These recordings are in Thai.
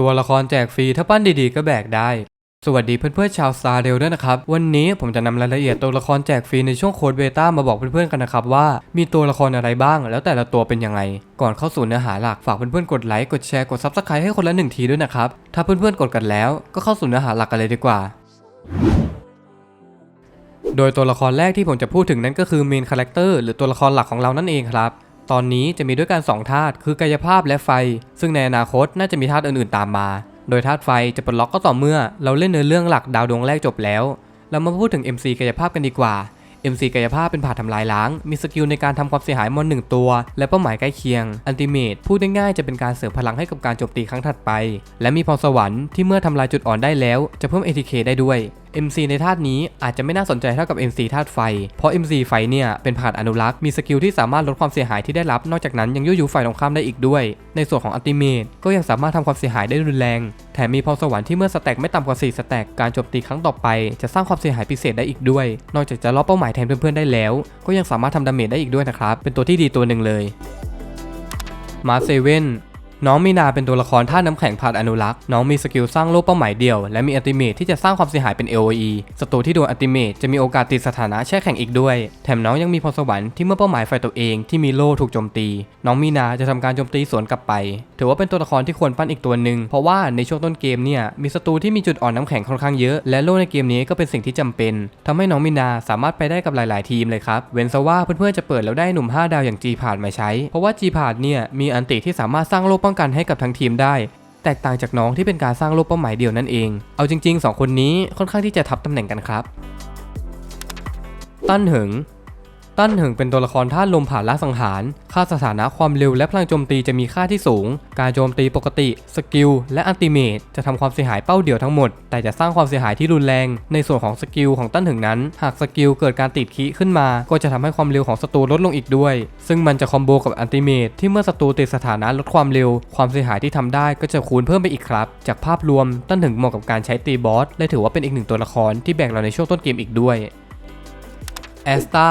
ตัวละครแจกฟรีถ้าปั้นดีๆ ก็แบกได้ สวัสดีเพื่อนๆชาวซาเรลด้วยนะครับ วันนี้ผมจะนำรายละเอียดตัวละครแจกฟรีในช่วงโค้ดเบต้ามาบอกเพื่อนๆกันนะครับว่ามีตัวละครอะไรบ้าง แล้วแต่ละตัวเป็นยังไง ก่อนเข้าสู่เนื้อหาหลักฝากเพื่อนๆกดไลค์กดแชร์กดซับสไครต์ให้คนละหนึ่งทีด้วยนะครับถ้าเพื่อนๆกดกันแล้วก็เข้าสู่เนื้อหาหลักกันเลยดีกว่าโดยตัวละครแรกที่ผมจะพูดถึงนั้นก็คือเมนคาแรคเตอร์หรือตัวละครหลักของเรานั่นเองครับ ตอนนี้จะมีด้วยกัน2ธาตุคือกายภาพและไฟ ซึ่งในอนาคตน่าจะมีธาตุอื่นๆตามมา โดยธาตุไฟจะปลดล็อกก็ต่อเมื่อ เราเล่นเนื้อเรื่องหลักดาวดวงแรกจบแล้ว เรามาพูดถึง MC กายภาพกันดีกว่า MC กายภาพเป็นผ่าทำลายล้าง มีสกิลในการทำความเสียหายมอนหนึ่งตัว และเป้าหมายใกล้เคียง อันติเมตพูดง่ายๆจะเป็นการเสริมพลังให้กับการโจมตีครั้งถัดไป และมีพรสวรรค์ที่เมื่อทำลายจุดอ่อนได้แล้ว จะเพิ่ม ATK ได้ด้วย MC ในธาตุนี้อาจจะไม่น่าสนใจเท่ากับ MC ธาตุไฟ เพราะ MC ไฟเนี่ยเป็นผ่านอนุรักษ์มีสกิลที่สามารถลดความเสียหายที่ได้รับ นอกจากนั้นยังยั่วยุฝ่ายตรงข้ามได้อีกด้วย ในส่วนของอัลติเมตก็ยังสามารถทำความเสียหายได้รุนแรง แถมมีพรสวรรค์ที่เมื่อสแต็กไม่ต่ำกว่า 4 สแต็กการโจมตีครั้งต่อไป จะสร้างความเสียหายพิเศษได้อีกด้วย นอกจากจะล็อกเป้าหมายแทนเพื่อนๆได้แล้ว ก็ยังสามารถทำดาเมจได้อีกด้วยนะครับเป็นตัวที่ดีตัวหนึ่งเลยมาเซเว่น น้องมีนาเป็นตัวละครท่าน้ำแข็งผ่านอนุรักษ์ น้องมีสกิลสร้างโลกเป้าหมายเดียว และมีอัลติเมทที่จะสร้างความเสียหายเป็น AOE ศัตรูที่โดนอัลติเมทจะมีโอกาสติดสถานะแช่แข็งอีกด้วย แถมน้องยังมีพรสวรรค์ที่เมื่อเป้าหมายฝ่ายตัวเองที่มีโล่ถูกโจมตี น้องมีนาจะทำการโจมตีสวนกลับไป ถือว่าเป็นตัวละครที่ควรปั้นอีกตัวหนึ่งเพราะว่าในช่วงต้นเกมเนี่ยมีศัตรูที่มีจุดอ่อนน้ำแข็งค่อนข้างเยอะและโล่ในเกมนี้ก็เป็นสิ่งที่จำเป็นทำให้น้องมีนาสามารถไปได้กับหลาย ๆ ทีมเลยครับเว้นซะว่าเพื่อน ๆ จะเปิดแล้วได้หนุ่ม 5 ดาวอย่างจีพาดมาใช้ เพราะว่าจีพาดเนี่ยมีอันติที่สามารถสร้างโล่ป้องกันให้กับทั้งทีมได้ แตกต่างจากน้องที่เป็นการสร้างโลกเป้าหมายเดียวนั่นเอง เอาจริง ๆ 2 คนนี้ค่อนข้างที่จะทับตำแหน่งกันครับ ตั้นเหิง ตั้นเหิงเป็นตัวละครธาตุลมผ่านล่าสังหาร ค่าสถานะความเร็วและพลังโจมตีจะมีค่าที่สูง การโจมตีปกติ สกิล และอัติเมตจะทำความเสียหายเป้าเดียวทั้งหมด แต่จะสร้างความเสียหายที่รุนแรง ในส่วนของสกิลของตั้นเหิงนั้น หากสกิลเกิดการติดคีขึ้นมา ก็จะทำให้ความเร็วของศัตรูลดลงอีกด้วย ซึ่งมันจะคอมโบกับอัติเมตที่เมื่อศัตรูติดสถานะลดความเร็ว ความเสียหายที่ทำได้ก็จะคูณเพิ่มไปอีกครับ จากภาพรวมตั้นเหิงเหมาะกับการใช้ตีบอสและถือว่าเป็นอีกหนึ่งตัวละครที่แบ่งเราในช่วงต้นเกมอีกด้วยแอสตา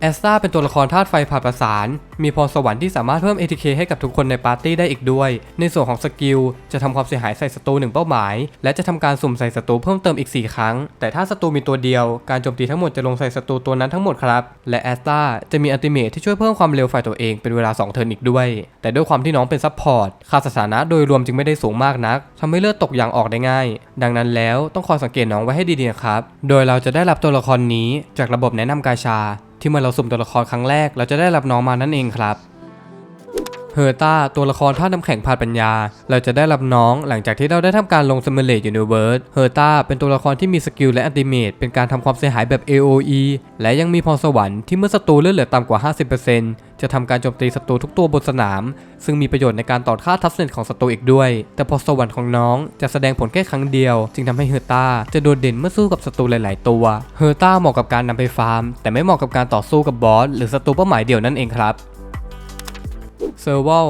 แอสตาเป็นตัวละครธาตุไฟผ่าประสาน มีพรสวรรค์ที่สามารถเพิ่ม ATK ให้กับทุกคนในปาร์ตี้ได้อีกด้วย ในส่วนของสกิล จะทำความเสียหายใส่ศัตรูหนึ่งเป้าหมาย และจะทำการสุ่มใส่ศัตรูเพิ่มเติมอีก 4 ครั้ง แต่ถ้าศัตรูมีตัวเดียว การโจมตีทั้งหมดจะลงใส่ศัตรูตัวนั้นทั้งหมดครับ และแอสตาจะมีอัลติเมทที่ช่วยเพิ่มความเร็วฝ่ายตัวเองเป็นเวลา 2 เทิร์นอีกด้วย แต่ด้วยความที่น้องเป็นซัพพอร์ต ค่าสถานะโดยรวมจึงไม่ได้สูงมากนักทำให้เลือดตกยางออกได้ง่าย ดังนั้นแล้วต้องคอยสังเกตน้องไว้ให้ดีๆนะครับ โดยเราจะได้รับตัวละครนี้จากระบบแนะนำกาชา ที่เมื่อเราสุ่มตัวละครครั้งแรกเราจะได้รับน้องมานั่นเองครับ เฮอร์ต้าตัวละครท่าตุน้ำแข็งผ่านปัญญา เราจะได้รับน้องหลังจากที่เราได้ทำการลงซิมูเลตยูนิเวิร์สเฮอร์ต้าเป็นตัวละครที่มีสกิลและอัติเมตเป็นการทำความเสียหายแบบ AOE และยังมีพรสวรรค์ที่เมื่อศัตรูเลือดเหลือต่ำกว่า 50%จะทำการโจมตีศัตรูทุกตัวบนสนาม ซึ่งมีประโยชน์ในการต่อค่าทัศเน็ตของศัตรูอีกด้วย แต่พรสวรรค์ของน้องจะแสดงผลแค่ครั้งเดียว จึงทำให้เฮอร์ต้าจะโดดเด่นเมื่อสู้กับศัตรูหลาย ๆ ตัว เฮอร์ต้าเหมาะกับการนำไปฟาร์ม แต่ไม่เหมาะกับการต่อสู้กับบอสหรือศัตรูเป้าหมายเดียวนั่นเองครับ เซอร์วล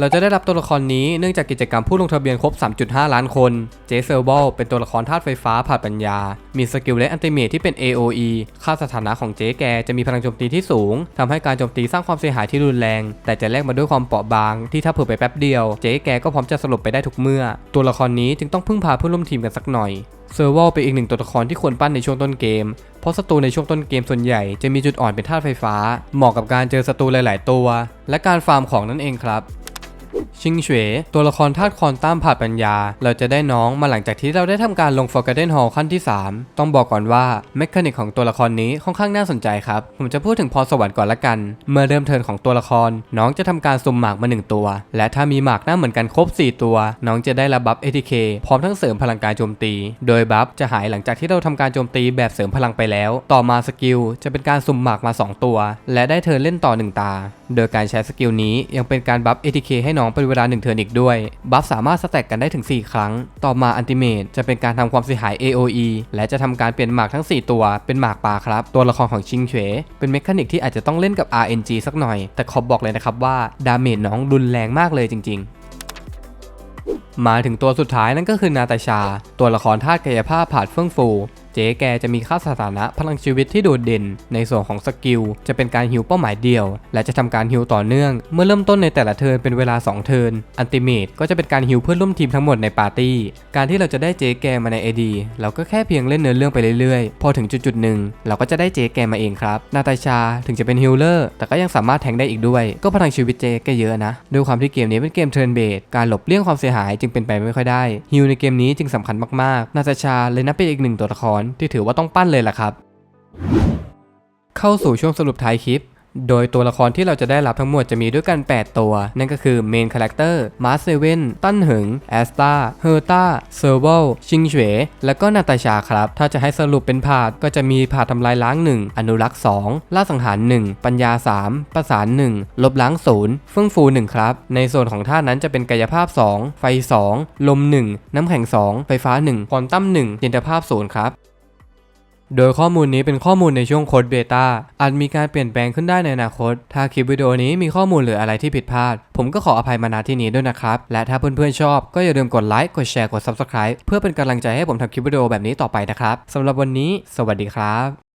เราจะได้รับตัวละครนี้เนื่องจากกิจกรรมผู้ลงทะเบียนครบ 3.5 ล้านคน เจสเซอร์บลเป็นตัวละครธาตุไฟฟ้าผ่านปัญญา มีสกิลและอันติเมทที่เป็น AOE ค่าสถานะของเจ๊แกจะมีพลังโจมตีที่สูงทำให้การโจมตีสร้างความเสียหายที่รุนแรง แต่จะแลกมาด้วยความเปราะบาง ที่ถ้าเผื่อไปแป๊บเดียว เจ๊แกก็พร้อมจะสลบไปได้ทุกเมื่อ ตัวละครนี้จึงต้องพึ่งพาเพื่อนร่วมทีมกันสักหน่อยเซอร์วลเป็นอีกหนึ่งตัวละครที่ควรปั้นในช่วงต้นเกม เพราะศัตรูในช่วงต้นเกมส่วนใหญ่จะมีจุดอ่อนเป็นธาตุไฟฟ้า เหมาะกับการเจอศัตรูหลาย ๆ ตัว และการฟาร์มของนั่นเองครับ ชิงเฉวตัวละครธาตุคอนตามผ่าปัญญา เราจะได้น้องมาหลังจากที่เราได้ทำการลง Forgotten Hall ขั้นที่ 3 ต้องบอกก่อนว่าเมคานิกของตัวละครนี้ค่อนข้างน่าสนใจครับ ผมจะพูดถึงพรสวรรค์ก่อนละกัน เมื่อเริ่มเทินของตัวละคร น้องจะทำการสุ่มหมากมา 1 ตัว และถ้ามีหมากหน้าเหมือนกันครบ 4 ตัว น้องจะได้รับบัฟ ATK พร้อมทั้งเสริมพลังการโจมตี โดยบัฟจะหายหลังจากที่เราทำการโจมตีแบบเสริมพลังไปแล้ว ต่อมาสกิลจะเป็นการสุ่มหมากมา 2 ตัว และได้เทินเล่นต่อ 1 ตา โดยการใช้สกิลนี้ยังเป็นการบัฟ ATK ให้น้องเป็นเวลา1เทิร์นอีกด้วย บัฟสามารถสแต็กกันได้ถึง 4 ครั้ง ต่อมาอันติเมตจะเป็นการทำความเสียหาย AOE และจะทำการเปลี่ยนหมากทั้ง 4 ตัวเป็นหมากปลาครับ ตัวละครของชิงเฉวเป็นเมคานิกที่อาจจะต้องเล่นกับ RNG สักหน่อย แต่ขอบอกเลยนะครับว่าดาเมจน้องรุนแรงมากเลยจริง ๆมาถึงตัวสุดท้ายนั่นก็คือนาตาชา ตัวละครธาตุกายภาพผ่านเฟื่องฟู เจ๊แกจะมีค่าสถานะพลังชีวิตที่โดดเด่น ในส่วนของสกิลจะเป็นการฮิวเป้าหมายเดียว และจะทำการฮิวต่อเนื่อง เมื่อเริ่มต้นในแต่ละเทิร์นเป็นเวลา 2 เทิร์นอันติเมตก็จะเป็นการฮิวเพื่อนร่วมทีมทั้งหมดในปาร์ตี้ การที่เราจะได้เจ๊แกมาใน AD เราก็แค่เพียงเล่นเนื้อเรื่องไปเรื่อยๆ พอถึงจุดๆหนึ่งเราก็จะได้เจ๊แกมาเองครับ นาตาชาถึงจะเป็นฮิลเลอร์แต่ก็ยังสามารถแทงได้อีกด้วย ก็พลังชีวิตเจ๊แกเยอะนะด้วยความที่เกมนี้เป็นเกมเทิร์นเบสการหลบเลี่ยงความเสียหายจึงเป็นไปไม่ค่อยได้ฮิลในเกมนี้จึงสำคัญมากๆ นาตาชาเลยนับเป็นอีกหนึ่งตัวละครที่ถือว่าต้องปั้นเลยล่ะครับ เข้าสู่ช่วงสรุปท้ายคลิป โดยตัวละครที่เราจะได้รับทั้งหมดจะมีด้วยกัน 8 ตัว นั่นก็คือเมนคาแรคเตอร์มาร์เซเว่นตั้นหิงแอสตาเฮอร์ตาเซอร์เวลชิงเฉวและก็นาตาชาครับ ถ้าจะให้สรุปเป็นผาดก็จะมีผาดทำลายล้าง 1 อนุรักษ์ 2 ล่าสังหาร 1 ปัญญา 3 ประสาน 1 ลบล้าง0เฟื่องฟู 1 ครับ ในส่วนของท่านั้นจะเป็นกายภาพ 2 ไฟ 2 ลม 1 น้ำแข็ง 2 ไฟฟ้า 1 ควอนตัม1จินตภาพ0ครับ โดยข้อมูลนี้เป็นข้อมูลในช่วงโค้ดเบต้าอาจมีการเปลี่ยนแปลงขึ้นได้ในอนาคต ถ้าคลิปวิดีโอนี้มีข้อมูลหรืออะไรที่ผิดพลาด ผมก็ขออภัยมาณที่นี้ด้วยนะครับ และถ้าเพื่อนๆชอบก็อย่าลืมกดไลค์กดแชร์กด Subscribe เพื่อเป็นกำลังใจให้ผมทำคลิปวิดีโอแบบนี้ต่อไปนะครับสำหรับวันนี้ สวัสดีครับ